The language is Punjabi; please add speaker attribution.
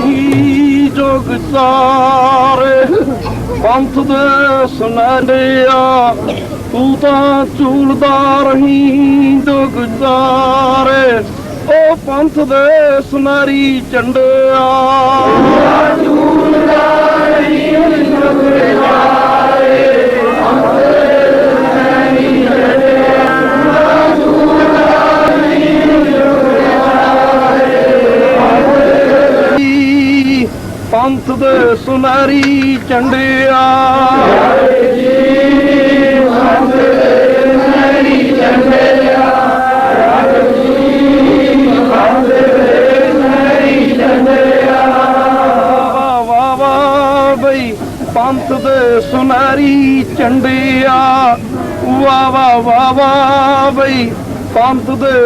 Speaker 1: ਹੀ ਜੋਗ ਸਾਰੇ ਪੰਥ ਦੇ ਸੁਨਹਿਰਿਆ ਤੂੰ ਤਾਂ ਝੂਲਦਾ ਰਹੀਂ ਜੋਗ ਸਾਰੇ ਉਹ ਪੰਥ ਦੇ ਸੁਨਹਿਰੀ ਚੰਡਿਆ ਪੰਥ ਦੇ ਸੁਨਾਰੀ ਚੰਡਿਆ ਵਾਹ ਵਾਹ ਵਾਹ ਬਈ, ਪੰਥ ਦੇ ਸੁਨਾਰੀ ਚੰਡਿਆ ਵਾਹ ਵਾਹ ਵਾਹ ਵਾਹ ਬਈ, ਪੰਥ ਦੇ